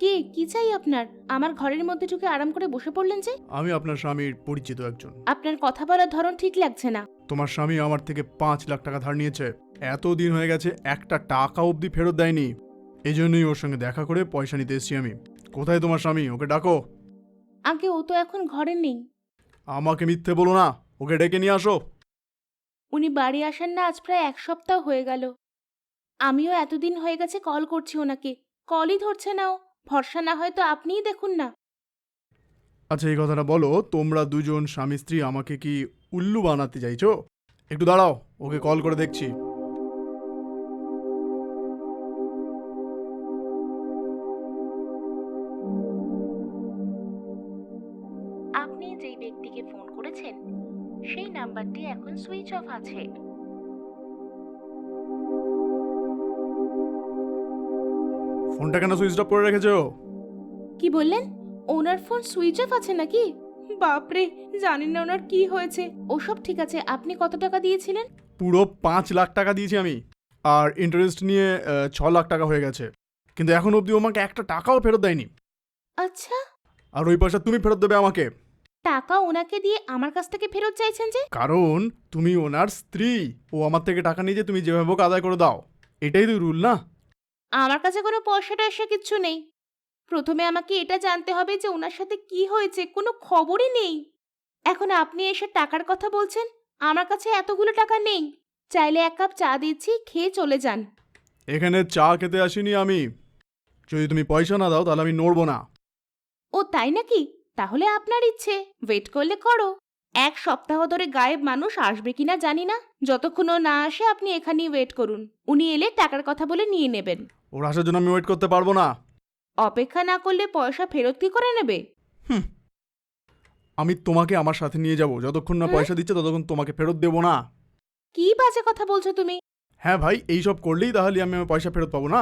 কে? কি চাই আপনার? আমার ঘরের মধ্যে ঢুকে আরাম করে বসে পড়লেন যে? আমি আপনার স্বামীর পরিচিত একজন। আপনার কথা বলার ধরন ঠিক লাগছে না। তোমার স্বামী আমার থেকে পাঁচ লাখ টাকা ধার নিয়েছে। এত দিন হয়ে গেছে একটা টাকা অবধি ফেরত দেয়নি। এই জন্যই ওর সঙ্গে দেখা করে পয়সা নিতে এসেছি আমি। কোথায় তোমার স্বামী? ওকে ডাকো। আগে ও তো এখন ঘরে নেই। আমাকে মিথ্যে বলো না। ওকে ডেকে নিয়ে আসো। উনি বাড়ি আসেন না আজ প্রায় এক সপ্তাহ হয়ে গেল। আমিও এতদিন হয়ে গেছে কল করছি ওনাকে। কলই ধরছে না ও। ভরসা না হয় তো আপনিই দেখুন না। আচ্ছা এই কথাটা বলো তোমরা দুজন স্বামী স্ত্রী আমাকে কি উল্লু বানাতে চাইছো? একটু দাঁড়াও ওকে কল করে দেখছি। আপনি যেই ব্যক্তিকে ফোন করেছেন সেই নাম্বারটি এখন সুইচ অফ আছে। ফোনটা কেন সুইচ অফ করে রেখেছো? কি বললেন? ওনার ফোন সুইচ অফ আছে নাকি? বাপরে জানি না ওনার কি হয়েছে। ওসব ঠিক আছে আপনি কত টাকা দিয়েছিলেন? পুরো পাঁচ লাখ টাকা দিয়েছি আমি। আর ইন্টারেস্ট নিয়ে আহ, ছ লাখ টাকা হয়ে গেছে। কিন্তু এখন অবধি ও আমাকে একটা টাকাও ফেরত দেয়নি। আচ্ছা। আর ওই পয়সা তুমি ফেরত দেবে আমাকে। টাকা ওনাকে দিয়ে আমার কাছ থেকে ফেরত চাইছেন যে? কারণ তুমি ওনার স্ত্রী। ও আমার থেকে টাকা নিয়ে যে তুমি যেভাবে হোক আদায় করে দাও। এটাই তো রুল না? আমার কাছে কোনো পয়সা টয়সা কিচ্ছু নেই। প্রথমে আমাকে এটা জানতে হবে যে ওনার সাথে কি হয়েছে কোনো খবরই নেই। এখন আপনি এসে টাকার কথা বলছেন আমার কাছে এতগুলো টাকা নেই। চাইলে এক কাপ চা দিচ্ছি খেয়ে চলে যান। এখানে চা খেতে আসিনি আমি। যদি তুমি পয়সা না দাও তাহলে আমি নড়বো না। ও তাই নাকি? তাহলে আপনার ইচ্ছে। ওয়েট করলে করো। এক সপ্তাহ ধরে গায়েব মানুষ আসবে কিনা জানি না। যতক্ষণ না আসে আপনি এখানেই ওয়েট করুন। উনি এলে টাকার কথা বলে নিয়ে নেবেন। ওর আসার জন্য আমি ওয়েট করতে পারব না। অপেক্ষা না করলে পয়সা ফেরত কি করে নেবে? আমি তোমাকে আমার সাথে নিয়ে যাব। যতক্ষণ না পয়সা দিচ্ছে ততক্ষণ তোমাকে ফেরত দেবো না। কি বাজে কথা বলছো তুমি? হ্যাঁ ভাই এই সব করলেই তাহলে আমি আমার পয়সা ফেরত পাবো না।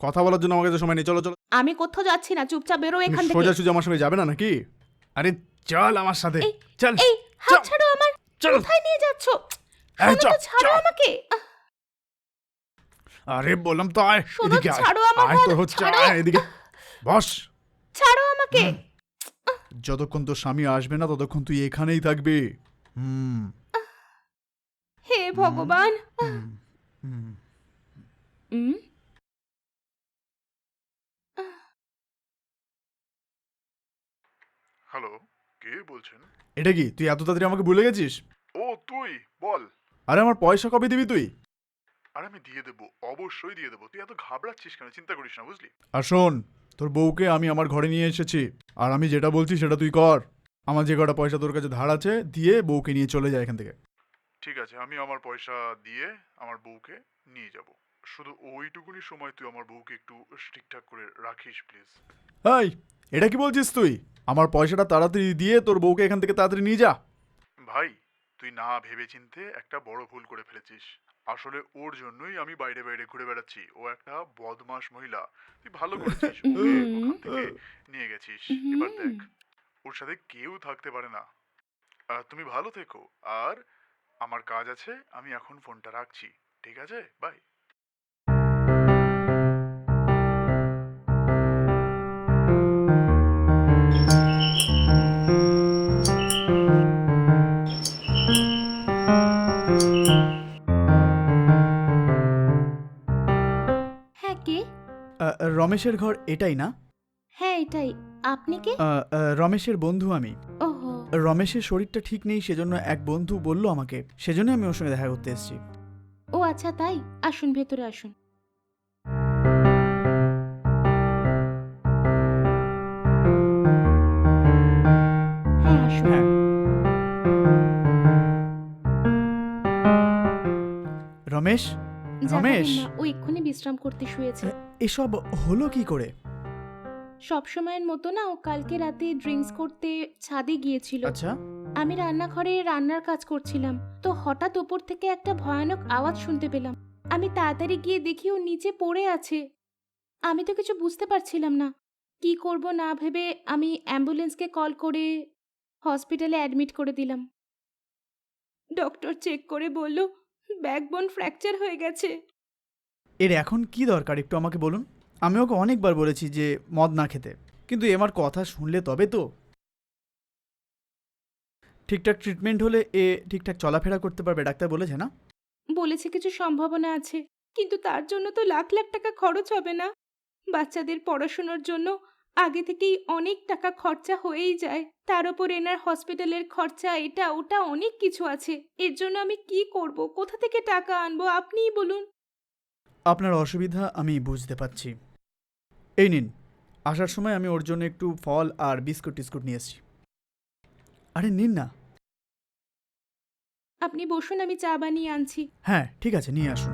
কথা বলার জন্য আমার কাছে সময় নেই। চলো চলো। আমি কোথাও যাচ্ছি না। চুপচাপ বেরো এখান থেকে। সোজা সোজা আমার সঙ্গে যাবে না নাকি? আরে চল আমার সাথে। চল। এই হাত ছাড়ো আমার। চল। কোথায় নিয়ে যাচ্ছ? এই, চল, ছাড়ো আমাকে। আহ, আরে বললাম তো আয় এদিকে আয়। আয় তো হচ্ছে আয় এদিকে। বস। ছাড়ো আমাকে। যতক্ষণ তোর স্বামী আসবে না ততক্ষণ তুই এখানেই থাকবি। হুম। হে ভগবান। হুম, হুম। হ্যালো কে বলছেন? এটা কি তুই এত তাড়াতাড়ি আমাকে ভুলে গেছিস? ও তুই বল। আরে আমার পয়সা কবে দিবি তুই? আর আমি দিয়ে দেবো অবশ্যই দিয়ে দেবো। তুই এত ঘাবড়াচ্ছিস কেন? চিন্তা করিস না বুঝলি? আর শোন তোর বউকে আমি আমার ঘরে নিয়ে এসেছি। আর আমি যেটা বলছি সেটা তুই কর। আমার যে কটা পয়সা তোর কাছে ধার আছে দিয়ে বউকে নিয়ে চলে যায় এখান থেকে। ঠিক আছে আমি আমার পয়সা দিয়ে আমার বউকে নিয়ে যাব। শুধু ওইটুকুনি সময় তুই আমার বউকে একটু ঠিকঠাক করে রাখিস প্লিজ। এই এটা কি বলছিস তুই? আমার পয়সাটা তাড়াতাড়ি দিয়ে তোর বউকে এখান থেকে তাড়াতাড়ি নিয়ে যা। ভাই তুই না ভেবে চিনতে একটা বড় ভুল করে ফেলেছিস। আসলে ওর জন্যই আমি বাইরে বাইরে ঘুরে বেড়াচ্ছি। ও একটা বদমাস মহিলা। তুই ভালো করেছিস ওকে ওখান থেকে নিয়ে গেছিস। এবার দেখ ওর সাথে কেউ থাকতে পারে না। আহ, তুমি ভালো থেকো। আর আমার কাজ আছে আমি এখন ফোনটা রাখছি। ঠিক আছে? বাই। রমেশের ঘর এটাই না? হ্যাঁ এটাই। আপনি কে? রমেশের বন্ধু আমি। ওহো। রমেশের শরীরটা ঠিক নেই সেজন্য এক বন্ধু বলল আমাকে। সেজন্য আমি ওর সঙ্গে দেখা করতে এসেছি। ও আচ্ছা তাই? আসুন ভেতরে আসুন। হ্যাঁ আসুন। হ্যাঁ। রমেশ? রমেশ? না, ও এক্ষুনি বিশ্রাম করতে শুয়েছে। এসব হলো কি করে? মতো না ও কালকে রাতে ড্রিঙ্কস করতে ছাদে গিয়েছিল। আচ্ছা। আমি রান্নাঘরে রান্নার কাজ করছিলাম তো হঠাৎ ওপর থেকে একটা ভয়ানক আওয়াজ শুনতে পেলাম। আমি তাড়াতাড়ি গিয়ে দেখি ও নিচে পড়ে আছে। আমি তো কিছু বুঝতে পারছিলাম না। কি করব না ভেবে আমি অ্যাম্বুলেন্সকে কল করে হসপিটালে অ্যাডমিট করে দিলাম। ডক্টর চেক করে বলল ব্যাকবোন ফ্র্যাকচার হয়ে গেছে। এর এখন কি দরকার একটু আমাকে বলুন? আমি ওকে অনেকবার বলেছি যে মদ না খেতে। কিন্তু এমার কথা শুনলে তবে তো। ঠিকঠাক ট্রিটমেন্ট হলে এ ঠিকঠাক চলাফেরা করতে পারবে ডাক্তার বলেছে না? বলেছে কিছু সম্ভাবনা আছে। কিন্তু তার জন্য তো লাখ লাখ টাকা খরচ হবে না। বাচ্চাদের পড়াশোনার জন্য আগে থেকেই অনেক টাকা খরচা হয়েই যায়। তার উপর এনার হসপিটালের খরচা এটা ওটা অনেক কিছু আছে। এর জন্য আমি কি করব? কোথা থেকে টাকা আনব? আপনিই বলুন। আপনার অসুবিধা আমি বুঝতে পারছি। এই নিন আসার সময় আমি ওর জন্য একটু ফল আর বিস্কুট টিস্কুট নিয়ে এসেছি। আরে নিন না। আপনি বসুন আমি চা বানিয়ে আনছি। হ্যাঁ ঠিক আছে নিয়ে আসুন।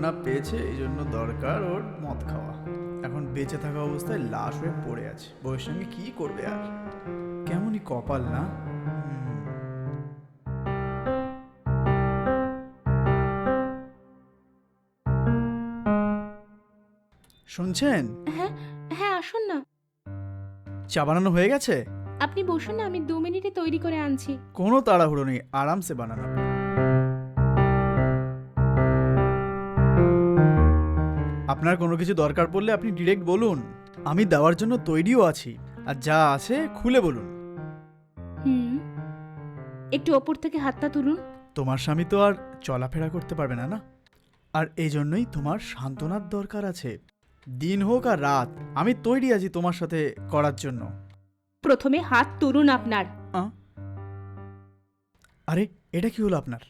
মাখনা পেয়েছে এই জন্য দরকার ওর মদ খাওয়া। এখন বেঁচে থাকা অবস্থায় লাশ হয়ে পড়ে আছে। বউয়ের সঙ্গে কি করবে আর? কেমনই কপাল না? শুনছেন? হ্যাঁ হ্যাঁ আসুন না। চা বানানো হয়ে গেছে? আপনি বসুন না আমি দু মিনিটে তৈরি করে আনছি। কোনো তাড়াহুড়ো নেই আরামসে বানানো আপনার কোনো কিছু দরকার পড়লে আপনি ডিরেক্ট বলুন। আমি দেওয়ার জন্য তৈরিও আছি। আর যা আছে খুলে বলুন। হুম। একটু ওপর থেকে হাতটা তুলুন। তোমার স্বামী তো আর চলাফেরা করতে পারবে না না? আর এই জন্যই তোমার সান্ত্বনার দরকার আছে। দিন হোক আর রাত আমি তৈরি আছি তোমার সাথে করার জন্য। প্রথমে হাত তুলুন আপনার। আরে এটা কি হলো আপনার?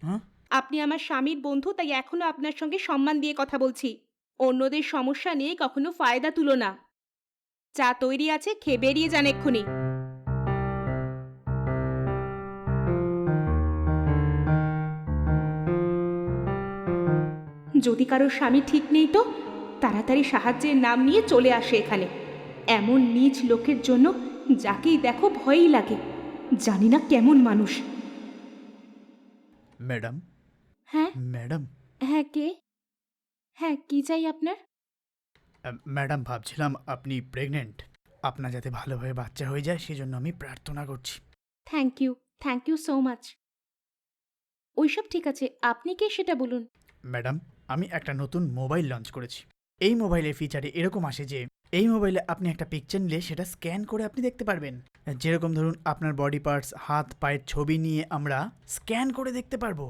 হ্যাঁ আপনি আমার স্বামীর বন্ধু তাই এখনও আপনার সঙ্গে সম্মান দিয়ে কথা বলছি। অন্যদের সমস্যা নিয়ে কখনো ফায়দা তুলো না। চা তৈরি আছে খেয়ে বেরিয়ে যান এক্ষুনি। যদি কারও স্বামী ঠিক নেই তো তাড়াতাড়ি সাহায্যের নাম নিয়ে চলে আসে এখানে। এমন নিজ লোকের জন্য যাকেই দেখো ভয়ই লাগে। জানি না কেমন মানুষ। ম্যাডাম? হ্যাঁ? ম্যাডাম? হ্যাঁ কে? হ্যাঁ কি চাই আপনার? ম্যাডাম ভাবছিলাম আপনি প্রেগনেন্ট আপনার যাতে ভালোভাবে বাচ্চা হয়ে যায় সেজন্য আমি প্রার্থনা করছি। Thank you thank you so much ওইসব ঠিক আছে আপনি কে সেটা বলুন? ম্যাডাম আমি একটা নতুন মোবাইল লঞ্চ করেছি। এই মোবাইলের ফিচারে এরকম আসে যে এই মোবাইলে আপনি একটা পিকচার নিলে সেটা স্ক্যান করে আপনি দেখতে পারবেন। যেরকম ধরুন আপনার বডি পার্টস হাত পায়ের ছবি নিয়ে আমরা স্ক্যান করে দেখতে পারব।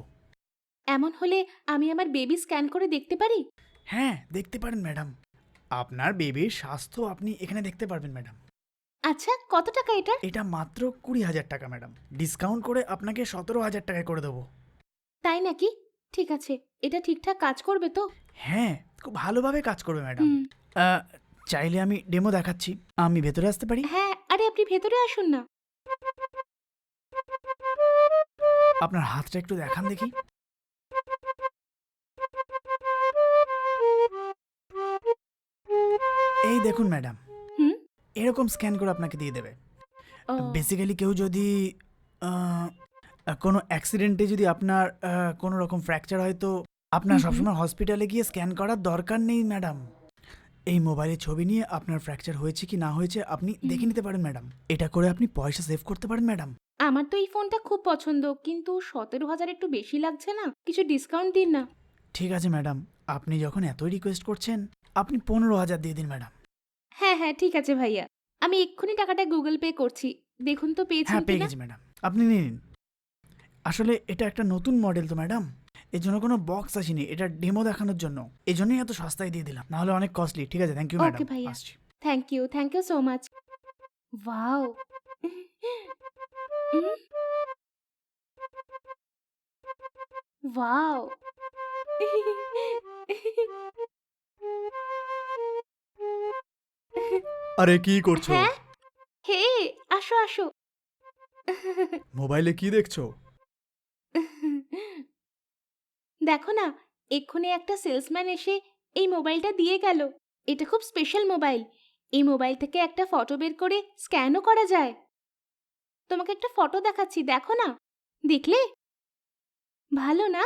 এমন হলে আমি আমার বেবি স্ক্যান করে দেখতে পারি? হ্যাঁ দেখতে পারেন ম্যাডাম। আপনার বেবির স্বাস্থ্য আপনি এখানে দেখতে পারবেন ম্যাডাম। আচ্ছা কত টাকা এটা? এটা মাত্র কুড়ি হাজার টাকা ম্যাডাম। ডিসকাউন্ট করে আপনাকে সতেরো হাজার টাকায় করে দেবো। তাই নাকি? ঠিক আছে এটা ঠিকঠাক কাজ করবে তো? হ্যাঁ খুব ভালোভাবে কাজ করবে ম্যাডাম। হুম, আহ, চাইলে আমি ডেমো দেখাচ্ছি। আমি ভেতরে আসতে পারি? হ্যাঁ আরে আপনি ভেতরে আসুন না। আপনার হাতটা একটু দেখান দেখি। এই দেখুন ম্যাডাম। হুম? এরকম স্ক্যান করে আপনাকে দিয়ে দেবে। বেসিক্যালি কেউ যদি কোনো অ্যাক্সিডেন্টে যদি আপনার কোনো রকম ফ্র্যাকচার হয় তো আপনার। সবসময় হসপিটালে গিয়ে স্ক্যান করার দরকার নেই ম্যাডাম। এই মোবাইলের ছবি নিয়ে আপনার ফ্র্যাকচার হয়েছে কি না হয়েছে আপনি দেখে নিতে পারেন ম্যাডাম। এটা করে আপনি পয়সা সেভ করতে পারেন ম্যাডাম। আমার তো এই ফোনটা খুব পছন্দ কিন্তু সতেরো হাজার একটু বেশি লাগছে না কিছু ডিসকাউন্ট দিন না। ঠিক আছে ম্যাডাম। আপনি যখন এতই রিকোয়েস্ট করছেন আপনি পনেরো হাজার দিয়ে দিন ম্যাডাম। হ্যাঁ হ্যাঁ ঠিক আছে ভাইয়া। আমি এক্ষুনি টাকাটা গুগল পে করছি। দেখুন তো পেয়েছেন হ্যাঁ পেয়ে কিনা? গেছি ম্যাডাম। আপনি নিয়ে নিন। আসলে এটা একটা নতুন মডেল তো ম্যাডাম। এর জন্য কোনো বক্স আসেনি। এটা ডেমো দেখানোর জন্য। এই জন্যই এত সস্তায় দিয়ে দিলাম। নাহলে অনেক কস্টলি ঠিক আছে থ্যাংক ইউ Okay, ম্যাডাম। ভাইয়া। আসছি। Thank you thank you so much wow wow আরে কি করছ? হ্যাঁ? হে আসো আসো। মোবাইলে কি দেখছ? দেখো না এক্ষুনি একটা সেলসম্যান এসে এই মোবাইলটা দিয়ে গেল। এটা খুব স্পেশাল মোবাইল। এই মোবাইল থেকে একটা ফটো বের করে স্ক্যানও করা যায়। তোমাকে একটা ফটো দেখাচ্ছি দেখো না। দেখলে? ভালো না?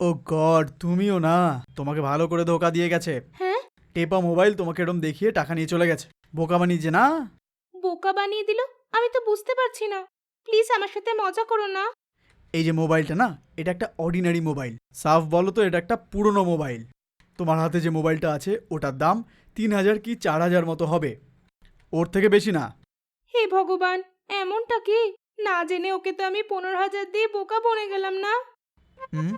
ও গড তুমিও না। তোমাকে ভালো করে ধোকা দিয়ে গেছে। হ্যাঁ? টেপা মোবাইল তোমাকে এরম দেখিয়ে টাকা নিয়ে চলে গেছে। বোকা বানিয়েছে না? বোকা বানিয়ে দিল? আমি তো বুঝতে পারছি না। প্লিজ আমার সাথে মজা করো না। এই যে মোবাইলটা না এটা একটা অর্ডিনারি মোবাইল। সাফ বলো তো এটা একটা পুরনো মোবাইল। তোমার হাতে যে মোবাইলটা আছে ওটার দাম তিন হাজার কি চার হাজার মতো হবে। ওর থেকে বেশি না। হে ভগবান এমনটা কি? না জেনে ওকে তো আমি পনেরো হাজার দিয়ে বোকা বনে গেলাম না? হুম?